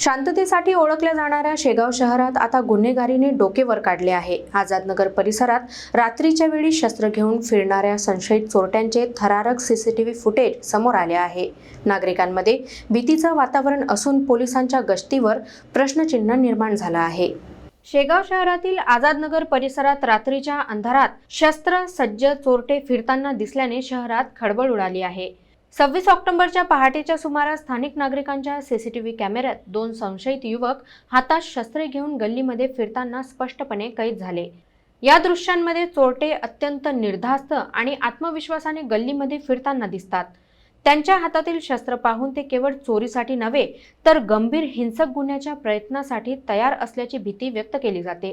शांततेसाठी ओळखल्या जाणाऱ्या शेगाव शहरात आता गुन्हेगारीने डोकेवर काढले आहे. आझादनगर परिसरात रात्रीच्या वेळी शस्त्र घेऊन फिरणाऱ्या संशयित चोरट्यांचे थरारक सीसीटीव्ही फुटेज समोर आले आहे. नागरिकांमध्ये भीतीचं वातावरण असून पोलिसांच्या गस्तीवर प्रश्नचिन्ह निर्माण झालं आहे. शेगाव शहरातील आझादनगर परिसरात रात्रीच्या अंधारात शस्त्र सज्ज चोरटे फिरताना दिसल्याने शहरात खळबळ उडाली आहे. सव्वीस ऑक्टोबरच्या पहाटेच्या सुमारास स्थानिक नागरिकांच्या सीसीटीव्ही कॅमेऱ्यात दोन संशयित युवक हातात शस्त्रे घेऊन गल्लीमध्ये फिरताना स्पष्टपणे कैद झाले. या दृश्यांमध्ये चोरटे अत्यंत निर्धास्त आणि आत्मविश्वासाने गल्लीमध्ये फिरताना दिसतात. त्यांच्या हातातील शस्त्र पाहून ते केवळ चोरीसाठी नव्हे तर गंभीर हिंसक गुन्ह्याच्या प्रयत्नासाठी तयार असल्याची भीती व्यक्त केली जाते.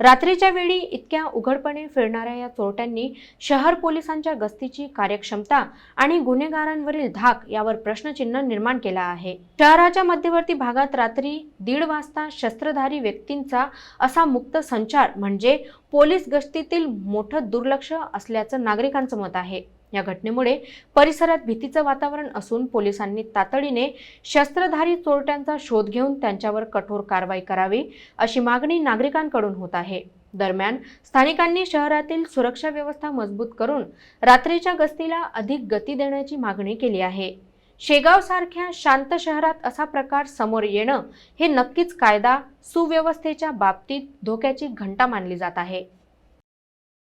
रात्रीच्या वेळी इतक्या उघडपणे फिरणाऱ्या या चोरट्यांनी शहर पोलिसांच्या गस्तीची कार्यक्षमता आणि गुन्हेगारांवरील धाक यावर प्रश्नचिन्ह निर्माण केला आहे. शहराच्या मध्यवर्ती भागात रात्री दीड वाजता शस्त्रधारी व्यक्तींचा असा मुक्त संचार म्हणजे पोलीस गस्तीतील मोठं दुर्लक्ष असल्याचं नागरिकांचं मत आहे. या घटनेमुळे परिसरात भीतीचं वातावरण असून पोलिसांनी तातडीने शस्त्रधारी चोरट्यांचा शोध घेऊन त्यांच्यावर कठोर कारवाई करावी अशी मागणी नागरिकांकडून होत आहे. दरम्यान स्थानिकांनी शहरातील सुरक्षा व्यवस्था मजबूत करून रात्रीच्या गस्तीला अधिक गती देण्याची मागणी केली आहे. शेगाव सारख्या शांत शहरात असा प्रकार समोर येणं हे नक्कीच कायदा सुव्यवस्थेच्या बाबतीत धोक्याची घंटा मानली जात आहे.